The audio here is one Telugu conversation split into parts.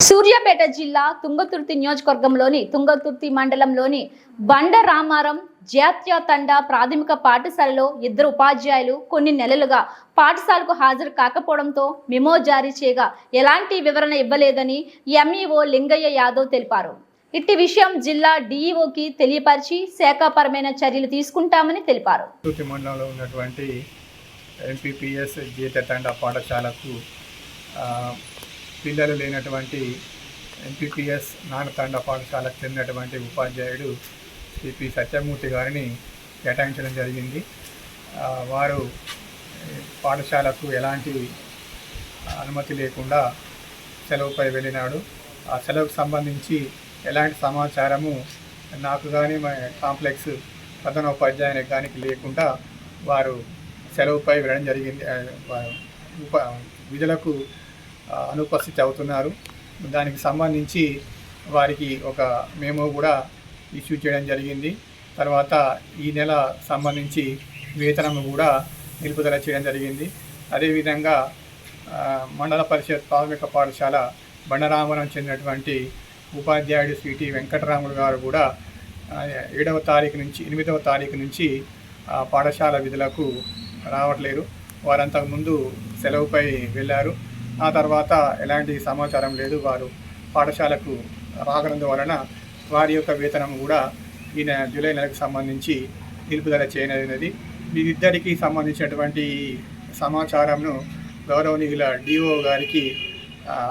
సూర్యాపేట జిల్లా తుంగతుర్తి నియోజకవర్గంలోని తుంగతుర్తి మండలంలోని బండ రామారం జాతీయ తండా ప్రాథమిక పాఠశాలలో ఇద్దరు ఉపాధ్యాయులు కొన్ని నెలలుగా పాఠశాలకు హాజరు కాకపోవడంతో మెమో జారీ చేయగా ఎలాంటి వివరణ ఇవ్వలేదని ఎంఈఓ లింగయ్య యాదవ్ తెలిపారు. ఇట్టి విషయం జిల్లా డిఈఓకి తెలియపరిచి శాఖాపరమైన చర్యలు తీసుకుంటామని తెలిపారు. మండలంలో ఉన్నటువంటి ఎంపీపీఎస్ జీతతండ పాఠశాలకు పిల్లలు లేనటువంటి ఎంపీపీఎస్ నానతండ పాఠశాలకు చెందినటువంటి ఉపాధ్యాయుడు శ్రీ సత్యమూర్తి గారిని కేటాయించడం జరిగింది. వారు పాఠశాలకు ఎలాంటి అనుమతి లేకుండా సెలవుపై వెళ్ళినాడు. ఆ సెలవుకు సంబంధించి ఎలాంటి సమాచారము నాకు కానీ మా కాంప్లెక్స్ ప్రధానోపాధ్యాయునికి కానీ లేకుండా వారు సెలవుపై వెళ్ళడం జరిగింది. ఉప విధులకు అనుపస్థితి అవుతున్నారు. దానికి సంబంధించి వారికి ఒక మేము కూడా ఇష్యూ చేయడం జరిగింది. తర్వాత ఈ నెల సంబంధించి వేతనం కూడా నిలుపుదల చేయడం జరిగింది. అదేవిధంగా మండల పరిషత్ ప్రాథమిక పాఠశాల బండరామరం చెందినటువంటి ఉపాధ్యాయుడు సిటి వెంకటరాములు గారు కూడా ఏడవ తారీఖు నుంచి ఎనిమిదవ తారీఖు నుంచి పాఠశాల విధులకు రావట్లేరు వారంతకు ముందు సెలవుపై వెళ్ళారు. ఆ తర్వాత ఎలాంటి సమాచారం లేదు. వారు పాఠశాలకు రాకనందువలన వారి యొక్క వేతనం కూడా ఈ జూలై నెలకు సంబంధించి నిలుపుదల చేయనది. వీరిద్దరికీ సంబంధించినటువంటి సమాచారంను గౌరవనీయుల డిఓ గారికి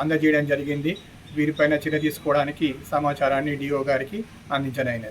అందజేయడం జరిగింది. వీరిపైన చర్య తీసుకోవడానికి సమాచారాన్ని డిఓ గారికి అందించనైనది.